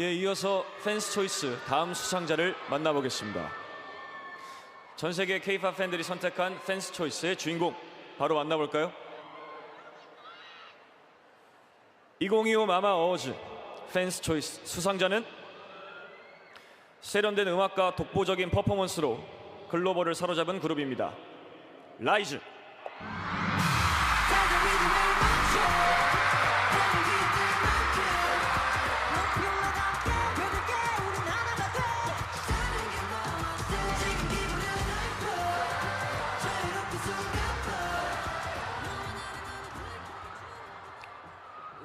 예, 이어서 팬스 초이스 다음 수상자를 만나보겠습니다. 전 세계 K-팝 팬들이 선택한 팬스 초이스의 주인공 바로 만나볼까요? 2025 마마 어워즈 팬스 초이스 수상자는 세련된 음악과 독보적인 퍼포먼스로 글로벌을 사로잡은 그룹입니다. 라이즈.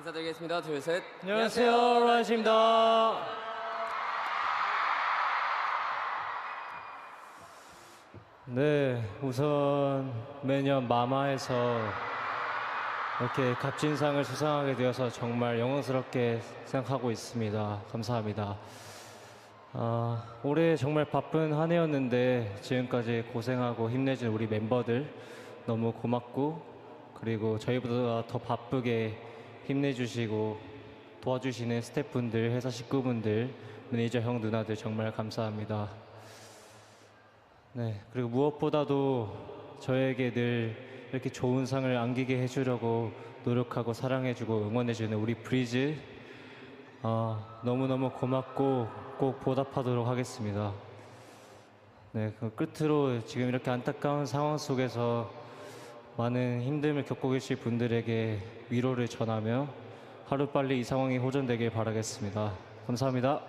인사드리겠습니다. 둘, 셋. 안녕하세요, 라이즈입니다. 네, 우선 매년 마마에서 이렇게 값진상을 수상하게 되어서 정말 영광스럽게 생각하고 있습니다. 감사합니다. 아, 올해 정말 바쁜 한 해였는데 지금까지 고생하고 힘내준 우리 멤버들 너무 고맙고 그리고 저희보다 더 바쁘게 힘내주시고 도와주시는 스태프분들, 회사 식구분들, 매니저 형 누나들 정말 감사합니다. 네, 그리고 무엇보다도 저에게 늘 이렇게 좋은 상을 안기게 해주려고 노력하고 사랑해주고 응원해주는 우리 브리즈 어, 너무너무 고맙고 꼭 보답하도록 하겠습니다. 네, 그 끝으로 지금 이렇게 안타까운 상황 속에서 많은 힘듦을 겪고 계실 분들에게 위로를 전하며 하루빨리 이 상황이 호전되길 바라겠습니다. 감사합니다.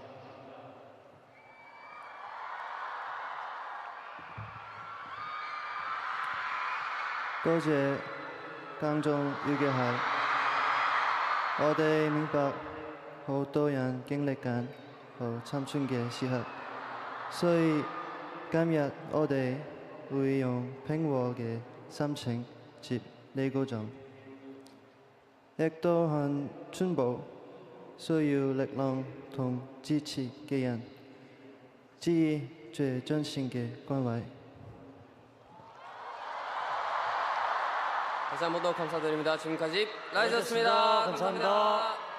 거제 강정 유교할 어대 민박 호도연 호 참춘계 시합 소위 감얏 어대 우이용 팽웍의 3층 집 내고정 액도한 춘보 소유 렉long 통 지치 계연 지이 죄 전신계 관와이 다시 한 번 더 감사드립니다. 지금까지 라이즈였습니다. 감사합니다. 감사합니다.